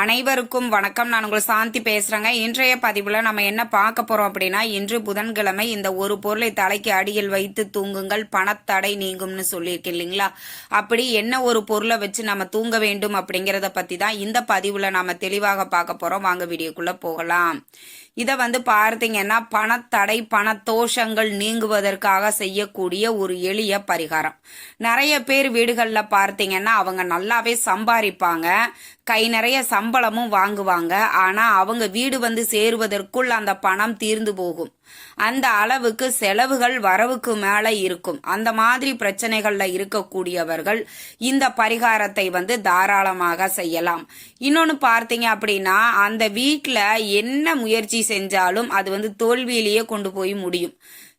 அனைவருக்கும் வணக்கம். நான் உங்கள் சாந்தி பேசுறேங்க. இன்றைய பதிவுல நம்ம என்ன பார்க்க போறோம் அப்படின்னா இன்று புதன்கிழமை இந்த ஒரு பொருளை தலைக்கு அடியில் வைத்து தூங்குங்கள். பணத்தடை நீங்கும்னு சொல்லியிருக்கேன் இல்லைங்களா? அப்படி என்ன ஒரு பொருளை வச்சு நம்ம தூங்க வேண்டும் அப்படிங்கறத பத்தி தான் இந்த பதிவுல நாம தெளிவாக பார்க்க போறோம். வாங்க வீடியோக்குள்ள போகலாம். இதை வந்து பார்த்தீங்கன்னா பணத்தடை பணத்தோஷங்கள் நீங்குவதற்காக செய்யக்கூடிய ஒரு எளிய பரிகாரம். நிறைய பேர் வீடுகளில் பார்த்தீங்கன்னா அவங்க நல்லாவே சம்பாதிப்பாங்க. கை நிறைய சம்பளமும் வாங்குவாங்க. ஆனால் அவங்க வீடு வந்து சேருவதற்குள் அந்த பணம் தீர்ந்து போகும். அந்த அளவுக்கு செலவுகள் வரவுக்கு மேலே இருக்கும். அந்த மாதிரி பிரச்சனைகளில் இருக்கக்கூடியவர்கள் இந்த பரிகாரத்தை வந்து தாராளமாக செய்யலாம். இன்னொன்று பார்த்தீங்க அப்படின்னா அந்த வீட்டில் என்ன முயற்சி செஞ்சாலும் அது வந்து தோல்வியிலேயே கொண்டு போய் முடியும்.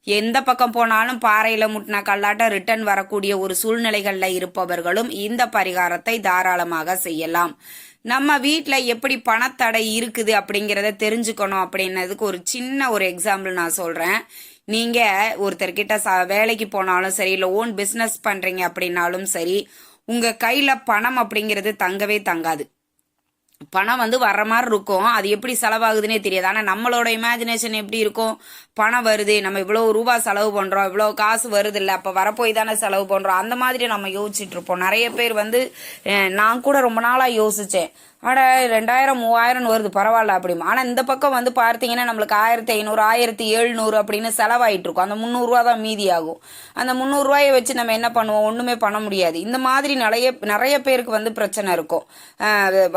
எந்த பக்கம் போனாலும் பாறையில முட்டின கல்லாட்டம் ரிட்டர்ன் வரக்கூடிய ஒரு சூழ்நிலைகள்ல இருப்பவர்களும் இந்த பரிகாரத்தை தாராளமாக செய்யலாம். நம்ம வீட்டில் எப்படி பணத்தடை இருக்குது அப்படிங்கிறத தெரிஞ்சுக்கணும் அப்படின்னதுக்கு ஒரு சின்ன ஒரு எக்ஸாம்பிள் நான் சொல்கிறேன் நீங்கள் ஒருத்தர்கிட்ட ச வேலைக்கு போனாலும் சரி இல்லை ஓன் பிஸ்னஸ் பண்ணுறீங்க அப்படின்னாலும் சரி உங்கள் கையில் பணம் அப்படிங்கிறது தங்கவே தங்காது. பணம் வந்து வர்ற மாதிரி இருக்கும். அது எப்படி செலவாகுதுன்னே தெரியாது. ஆனால் நம்மளோட இமேஜினேஷன் எப்படி இருக்கும்? பணம் வருது. நம்ம இவ்வளோ ரூபா செலவு பண்ணுறோம் இவ்வளோ காசு வருது இல்லை அப்போ வரப்போய் தானே செலவு பண்ணுறோம் அந்த மாதிரி நம்ம யோசிச்சுட்டு இருப்போம். நிறைய பேர் வந்து நான் கூட ரொம்ப நாளாக யோசித்தேன் ஆட ரெண்டாயிரம் மூவாயிரம் வருது பரவாயில்ல அப்படிமா. ஆனால் இந்த பக்கம் வந்து பார்த்தீங்கன்னா நம்மளுக்கு ஆயிரத்தி ஐநூறு ஆயிரத்தி எழுநூறு அப்படின்னு செலவாயிட்டு இருக்கும் அந்த முந்நூறுரூவா தான் மீதி ஆகும் அந்த முந்நூறுரூவாயை வச்சு நம்ம என்ன பண்ணுவோம்? ஒன்றுமே பண்ண முடியாது. இந்த மாதிரி நிறைய நிறைய பேருக்கு வந்து பிரச்சனை இருக்கும்.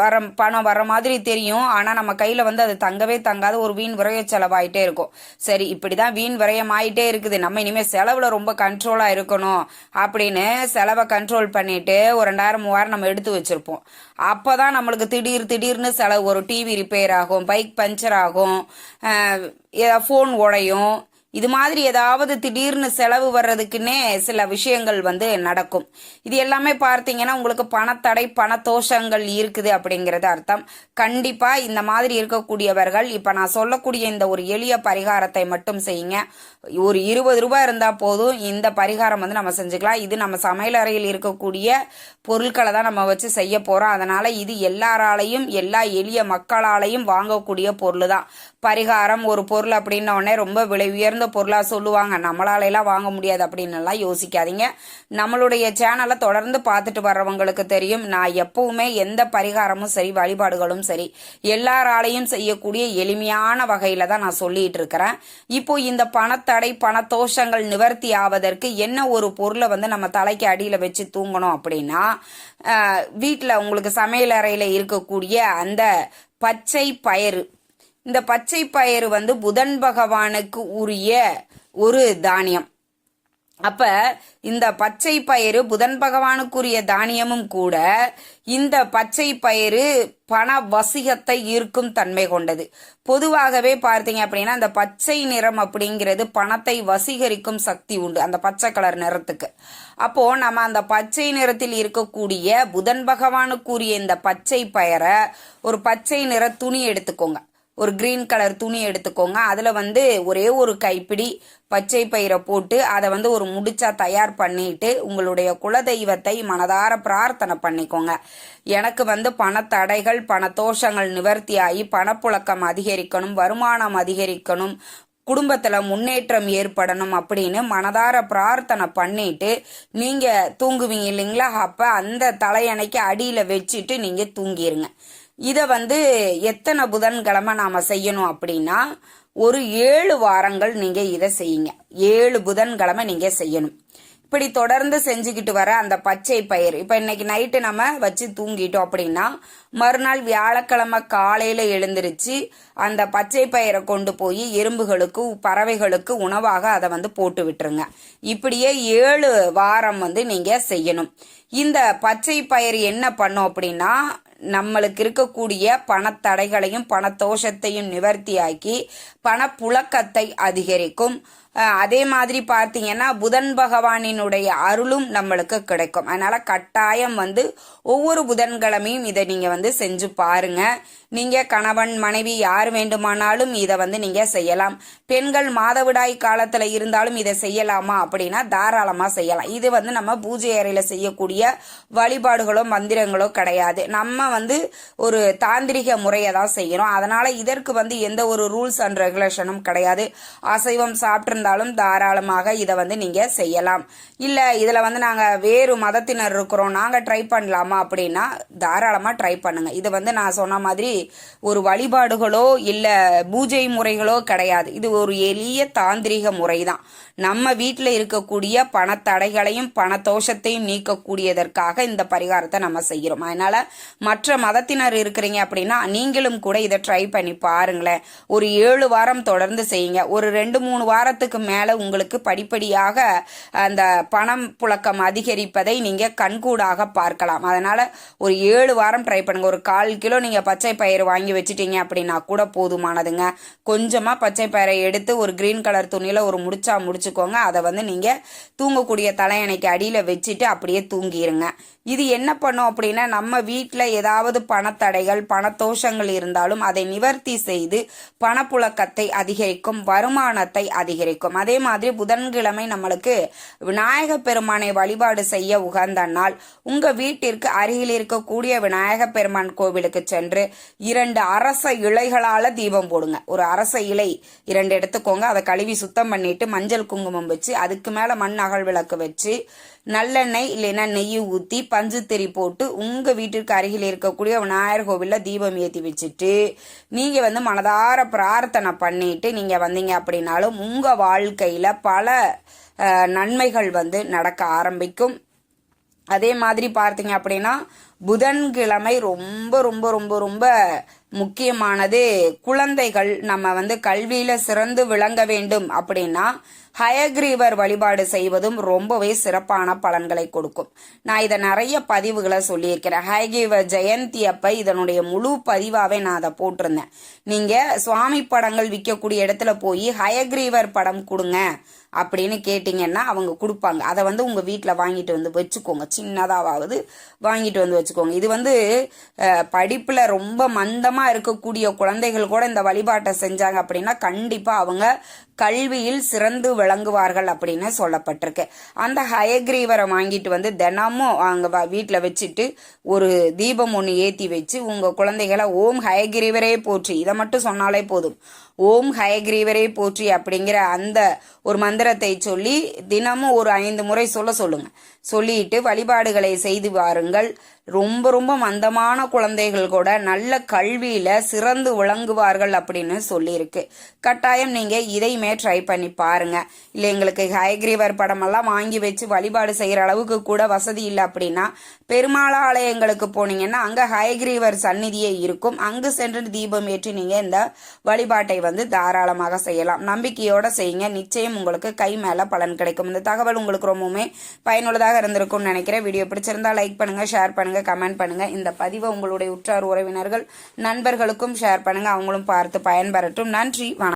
வர பணம் வர மாதிரி தெரியும். ஆனால் நம்ம கையில் வந்து அது தங்கவே தங்காத ஒரு வீண் விரய செலவாயிட்டே இருக்கும். சரி இப்படி தான் வீண் விரயம் ஆகிட்டே இருக்குது. நம்ம இனிமேல் செலவில் ரொம்ப கண்ட்ரோலாக இருக்கணும் அப்படின்னு செலவை கண்ட்ரோல் பண்ணிட்டு ஒரு ரெண்டாயிரம் மூவாயிரம் நம்ம எடுத்து வச்சிருப்போம். அப்போ தான் நம்மளுக்கு திடீர் திடீர்னு செலவு வரும் டிவி ரிப்பேர் ஆகும் பைக் பஞ்சர் ஆகும் ஃபோன் உடையும் இது மாதிரி ஏதாவது திடீர்னு செலவு வர்றதுக்குன்னே சில விஷயங்கள் வந்து நடக்கும். இது எல்லாமே பார்த்தீங்கன்னா உங்களுக்கு பணத்தடை பணத்தோஷங்கள் இருக்குது அப்படிங்கிறது அர்த்தம். கண்டிப்பா இந்த மாதிரி இருக்கக்கூடியவர்கள் இப்ப நான் சொல்லக்கூடிய இந்த ஒரு எளிய பரிகாரத்தை மட்டும் செய்யுங்க. ஒரு இருபது ரூபாய் இருந்தா போதும் இந்த பரிகாரம் வந்து நம்ம செஞ்சுக்கலாம். இது நம்ம சமையல் அறையில் இருக்கக்கூடிய பொருட்களை தான் நம்ம வச்சு செய்ய போறோம். அதனால இது எல்லாராலையும் எல்லா எளிய மக்களாலையும் வாங்கக்கூடிய பொருள் தான். பரிகாரம் ஒரு பொருள் அப்படின்ன ரொம்ப விலை உயர்ந்த பொருளாக சொல்லுவாங்க. நம்மளால எல்லாம் வாங்க முடியாது அப்படின்னு யோசிக்காதீங்க. நம்மளுடைய சேனலை தொடர்ந்து பார்த்துட்டு வர்றவங்களுக்கு தெரியும். நான் எப்பவுமே எந்த பரிகாரமும் சரி வழிபாடுகளும் சரி எல்லாராலையும் செய்யக்கூடிய எளிமையான வகையில தான் நான் சொல்லிட்டு இருக்கிறேன். இப்போ இந்த பணத்தடை பணத்தோஷங்கள் நிவர்த்தி ஆவதற்கு என்ன ஒரு பொருளை வந்து நம்ம தலைக்கு அடியில் வச்சு தூங்கணும் அப்படின்னா வீட்டில் உங்களுக்கு சமையல் அறையில் இருக்கக்கூடிய அந்த பச்சை பயிறு இந்த பச்சை பயிறு வந்து புதன் பகவானுக்கு உரிய ஒரு தானியம். அப்ப இந்த பச்சை பயிறு புதன் பகவானுக்குரிய தானியமும் கூட இந்த பச்சை பயிறு பண வசிகத்தை ஈர்க்கும் தன்மை கொண்டது. பொதுவாகவே பார்த்தீங்க அப்படின்னா அந்த பச்சை நிறம் அப்படிங்கிறது பணத்தை வசீகரிக்கும் சக்தி உண்டு அந்த பச்சை கலர் நிறத்துக்கு. அப்போ நம்ம அந்த பச்சை நிறத்தில் இருக்கக்கூடிய புதன் பகவானுக்குரிய இந்த பச்சை பயிரை ஒரு பச்சை நிற துணி எடுத்துக்கோங்க. ஒரு கிரீன் கலர் துணி எடுத்துக்கோங்க. அதில் வந்து ஒரே ஒரு கைப்பிடி பச்சை பயிரை போட்டு அதை வந்து ஒரு முடிச்சா தயார் பண்ணிட்டு உங்களுடைய குலதெய்வத்தை மனதார பிரார்த்தனை பண்ணிக்கோங்க. எனக்கு வந்து பணத்தடைகள் பணத்தோஷங்கள் நிவர்த்தியாகி பணப்புழக்கம் அதிகரிக்கணும் வருமானம் அதிகரிக்கணும் குடும்பத்தில் முன்னேற்றம் ஏற்படணும் அப்படின்னு மனதார பிரார்த்தனை பண்ணிட்டு நீங்கள் தூங்குவீங்க இல்லைங்களா? அப்போ அந்த தலையணைக்கு அடியில் வச்சுட்டு நீங்கள் தூங்கிடுங்க இதை வந்து எத்தனை புதன்கிழமை நாம் செய்யணும் அப்படின்னா ஒரு ஏழு வாரங்கள் நீங்கள் இதை செய்யுங்க. ஏழு புதன்கிழமை நீங்கள் செய்யணும். இப்படி தொடர்ந்து செஞ்சுக்கிட்டு வர அந்த பச்சை பயிர் இப்போ இன்னைக்கு நைட்டு நம்ம வச்சு தூங்கிட்டோம் அப்படின்னா மறுநாள் வியாழக்கிழமை காலையில் எழுந்திருச்சு அந்த பச்சை பயிரை கொண்டு போய் எறும்புகளுக்கு பறவைகளுக்கு உணவாக அதை வந்து போட்டு விட்டுருங்க. இப்படியே ஏழு வாரம் வந்து நீங்கள் செய்யணும். இந்த பச்சை பயிர் என்ன பண்ணும் அப்படின்னா நம்மளுக்கு இருக்கக்கூடிய பணத்தடைகளையும் பணத்தோஷத்தையும் நிவர்த்தியாக்கி பணப்புழக்கத்தை அதிகரிக்கும். அதே மாதிரி பார்த்தீங்கன்னா புதன் பகவானினுடைய அருளும் நம்மளுக்கு கிடைக்கும். அதனால கட்டாயம் வந்து ஒவ்வொரு புதன்கிழமையும் இதை நீங்க வந்து செஞ்சு பாருங்க. நீங்க கணவன் மனைவி யார் வேண்டுமானாலும் இதை வந்து நீங்க செய்யலாம். பெண்கள் மாதவிடாய் காலத்துல இருந்தாலும் இதை செய்யலாமா அப்படின்னா தாராளமா செய்யலாம். இது வந்து நம்ம பூஜை அறையில செய்யக்கூடிய வழிபாடுகளோ மந்திரங்களோ கிடையாது. நம்ம வந்து ஒரு தாந்திரிக முறையை தான் செய்யறோம். அதனால இதற்கு வந்து எந்த ஒரு ரூல்ஸ் அண்ட் ரெகுலேஷனும் கிடையாது. அசைவம் சாப்பிட்டு இருந்தாலும் தாராளமாக இதை வந்து நீங்கள் செய்யலாம். இல்லை இதில் வந்து நாங்கள் வேறு மதத்தினர் இருக்கிறோம். நாங்கள் ட்ரை பண்ணலாமா அப்படின்னா தாராளமாக ட்ரை பண்ணுங்கள் இது வந்து நான் சொன்ன மாதிரி ஒரு வழிபாடுகளோ இல்லை பூஜை முறைகளோ கிடையாது. இது ஒரு எளிய தாந்திரிக முறை தான் நம்ம வீட்டில் இருக்கக்கூடிய பணத்தடைகளையும் பணத்தோஷத்தையும் நீக்கக்கூடியதற்காக இந்த பரிகாரத்தை நம்ம செய்கிறோம் அதனால் மற்ற மதத்தினர் இருக்கிறீங்க அப்படின்னா நீங்களும் கூட இதை ட்ரை பண்ணி பாருங்களேன். ஒரு ஏழு வாரம் தொடர்ந்து செய்யுங்க. ஒரு ரெண்டு மூணு வாரத்துக்கு மேலே உங்களுக்கு படிப்படியாக அந்த பணம் புழக்கம் அதிகரிப்பதை நீங்கள் கண்கூடாக பார்க்கலாம். அதனால் ஒரு ஏழு வாரம் ட்ரை பண்ணுங்கள் ஒரு கால் கிலோ நீங்கள் பச்சை பயிறு வாங்கி வச்சுட்டீங்க அப்படின்னா கூட போதுமானதுங்க. கொஞ்சமாக பச்சை பயிரை எடுத்து ஒரு கிரீன் கலர் துணியில் ஒரு முடிச்சா முடிச்சுக்கோங்க. அதை வந்து நீங்கள் தூங்கக்கூடிய தலையணைக்கு அடியில் வச்சுட்டு அப்படியே தூங்கிடுங்க இது என்ன பண்ணும் அப்படின்னா நம்ம வீட்டில் ஏதாவது பணத்தடைகள் பணத்தோஷங்கள் இருந்தாலும் அதை நிவர்த்தி செய்து பணப்புழக்கத்தை அதிகரிக்கும் வருமானத்தை அதிகரிக்கும். அதே மாதிரி புதன்கிழமை நம்மளுக்கு விநாயக பெருமானை வழிபாடு செய்ய உகந்த நாள். உங்கள் வீட்டிற்கு அருகில் இருக்கக்கூடிய விநாயக பெருமான் கோவிலுக்கு சென்று இரண்டு அரச இலைகளால் தீபம் போடுங்க. ஒரு அரச இலை இரண்டு எடுத்துக்கோங்க. அதை கழுவி சுத்தம் பண்ணிட்டு மஞ்சள் குங்குமம் வச்சு அதுக்கு மேலே மண் அகல் விளக்கு வச்சு நல்லெண்ணெய் இல்லைன்னா நெய் ஊற்றி பஞ்சுத்திரி போட்டு உங்கள் வீட்டிற்கு அருகில் இருக்கக்கூடிய விநாயகர் கோவிலில் தீபம் ஏற்றி வச்சுட்டு நீங்கள் வந்து மனதார பிரார்த்தனை பண்ணிட்டு நீங்கள் வந்தீங்க அப்படின்னாலும் உங்கள் வாழ்க்கையில் பல நன்மைகள் வந்து நடக்க ஆரம்பிக்கும். அதே மாதிரி பார்த்தீங்க அப்படின்னா புதன்கிழமை ரொம்ப ரொம்ப ரொம்ப ரொம்ப முக்கியமானது குழந்தைகள் நம்ம வந்து கல்வியில சிறந்து விளங்க வேண்டும் அப்படின்னா ஹயக்ரீவர் வழிபாடு செய்வதும் ரொம்பவே சிறப்பான பலன்களை கொடுக்கும். நான் இதை நிறைய பதிவுகளை சொல்லியிருக்கிறேன். ஹயக்ரீவர் ஜெயந்தி அப்ப இதனுடைய முழு பதிவாவே நான் அதை போட்டிருந்தேன். நீங்க சுவாமி படங்கள் விற்கக்கூடிய இடத்துல போய் ஹயக்ரீவர் படம் கொடுங்க அப்படின்னு கேட்டிங்கன்னா அவங்க கொடுப்பாங்க. அதை வந்து உங்கள் வீட்டில் வாங்கிட்டு வந்து வச்சுக்கோங்க. சின்னதாவது வாங்கிட்டு வந்து வச்சுக்கோங்க. இது வந்து படிப்பில் ரொம்ப மந்தமாக இருக்கக்கூடிய குழந்தைகள் கூட இந்த வழிபாட்டை செஞ்சாங்க அப்படின்னா கண்டிப்பாக அவங்க கல்வியில் சிறந்து விளங்குவார்கள் அப்படின்னு சொல்லப்பட்டிருக்கு. அந்த ஹயக்ரீவரை வாங்கிட்டு வந்து தினமும் அங்கே வீட்டில் வச்சுட்டு ஒரு தீபம் ஒன்று ஏற்றி வச்சு உங்கள் குழந்தைகளை ஓம் ஹயக்ரீவரே போற்றி. இதை மட்டும் சொன்னாலே போதும். ஓம் ஹயக்ரீவரே போற்றி அப்படிங்கிற அந்த ஒரு மந்திரத்தை சொல்லி தினமும் ஒரு ஐந்து முறை சொல்ல சொல்லுங்க. சொல்லிட்டு வழிபாடுகளை செய்து வாருங்கள். ரொம்ப ரொம்ப மந்தமான குழந்தைகள் கூட நல்ல கல்வியில சிறந்து விளங்குவார்கள் அப்படின்னு சொல்லியிருக்கு. கட்டாயம் நீங்க இதையுமே ட்ரை பண்ணி பாருங்க. இல்லை எங்களுக்கு ஹயக்ரீவர் படமெல்லாம் வாங்கி வச்சு வழிபாடு செய்யற அளவுக்கு கூட வசதி இல்லை அப்படின்னா பெருமாள் ஆலயங்களுக்கு போனீங்கன்னா அங்க ஹயக்ரீவர் சந்நிதியே இருக்கும். அங்கு சென்று தீபம் ஏற்றி நீங்க இந்த வழிபாட்டை வந்து தாராளமாக செய்யலாம். நம்பிக்கையோட செய்யுங்க. நிச்சயம் உங்களுக்கு கை மேல பலன் கிடைக்கும். இந்த தகவல் உங்களுக்கு ரொம்பவுமே பயனுள்ளதாக இருந்திருக்கும்னு நினைக்கிறேன். வீடியோ பிடிச்சிருந்தா லைக் பண்ணுங்க ஷேர் பண்ணுங்க கமெண்ட் பண்ணுங்க. இந்த பதிவை உங்களுடைய உற்றார் உறவினர்கள் நண்பர்களுக்கும் ஷேர் பண்ணுங்க. அவங்களும் பார்த்து பயன்பெறட்டும். நன்றி வணக்கம்.